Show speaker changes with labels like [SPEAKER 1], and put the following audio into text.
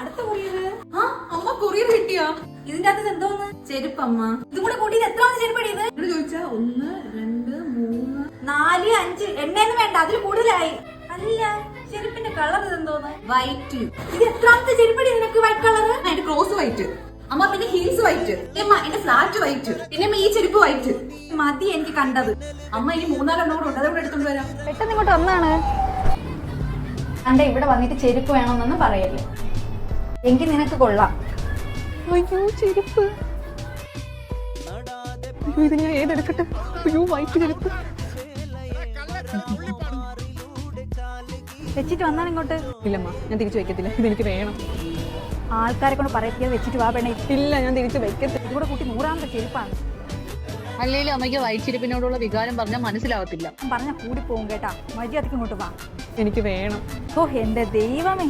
[SPEAKER 1] അടുത്ത കൊറിയർ ആ അമ്മ കൊറിയർ കിട്ടിയോ? ഇതിന്റെ അകത്ത് എന്തോന്ന്? ചെരുപ്പമ്മ. ഇതും കൂടെ കൂട്ടിയിട്ട് എത്ര ചെരുപ്പടി ഇത്
[SPEAKER 2] എന്നോട് ചോദിച്ചാ ഒന്ന് രണ്ട് മൂന്ന്.
[SPEAKER 1] നാല് അഞ്ച്. എണ്ണയൊന്നും വേണ്ട അതിൽ കൂടുതലായി. അല്ല ചെരുപ്പിന്റെ കളർ ഇതെന്തോന്ന് വൈറ്റ് ഇത് എത്രാമത്തെ ചെരുപ്പടി നിനക്ക് വൈറ്റ് കളർ
[SPEAKER 2] എന്റെ ക്രോസ് വൈറ്റ് അമ്മ പിന്നെ ഹീൽസ് വൈറ്റ് അമ്മ എന്റെ ഫ്ലാറ്റ് വൈറ്റ് പിന്നെ ഈ ചെരുപ്പ് വൈറ്റ്
[SPEAKER 1] മതി എനിക്ക് കണ്ടത്.
[SPEAKER 2] അമ്മ ഇനി മൂന്നാലെണ്ണം കൂടെ ഉണ്ട് അതുകൂടെ എടുത്തോണ്ട് വരാം?
[SPEAKER 3] പെട്ടെന്ന് ഇങ്ങോട്ട് വന്നാണ്. കണ്ട ഇവിടെ വന്നിട്ട് ചെരുപ്പ് വേണമെന്നൊന്നും പറയല്ലേ. എങ്കിൽ നിനക്ക് കൊള്ളാം.
[SPEAKER 2] അയ്യോ ചെരുപ്പ്. അയ്യോ ഇത് ഞാൻ ഏതെടുക്കട്ടെ? അയ്യോ വൈറ്റ് ചെരുപ്പ്.
[SPEAKER 3] വെച്ചിട്ട് വന്നാൽ ഇങ്ങോട്ട്.
[SPEAKER 2] ഇല്ലമ്മ ഞാൻ തിരിച്ചു വെക്കത്തില്ല. ഇതെനിക്ക് വേണം.
[SPEAKER 3] ആൾക്കാരെ കൊണ്ട് പറയത്തില്ല വെച്ചിട്ട് വാ പെണ്ണേ.
[SPEAKER 2] ഇല്ല ഞാൻ തിരിച്ചു വെക്കത്തില്ല.
[SPEAKER 3] ഇതുകൂടെ കൂട്ടി നൂറാമത്തെ ചെരുപ്പാണ്.
[SPEAKER 4] അല്ലെങ്കിലും അമ്മയ്ക്ക് വൈച്ചിരിപ്പിനോടുള്ള വികാരം പറഞ്ഞാൽ മനസ്സിലാവത്തില്ല.
[SPEAKER 3] പറഞ്ഞാൽ കൂടി പോകും കേട്ടാ. മര്യാദയ്ക്ക് ഇങ്ങോട്ട് വാ.
[SPEAKER 2] എനിക്ക് വേണം.
[SPEAKER 3] ഓ എന്റെ ദൈവമേ.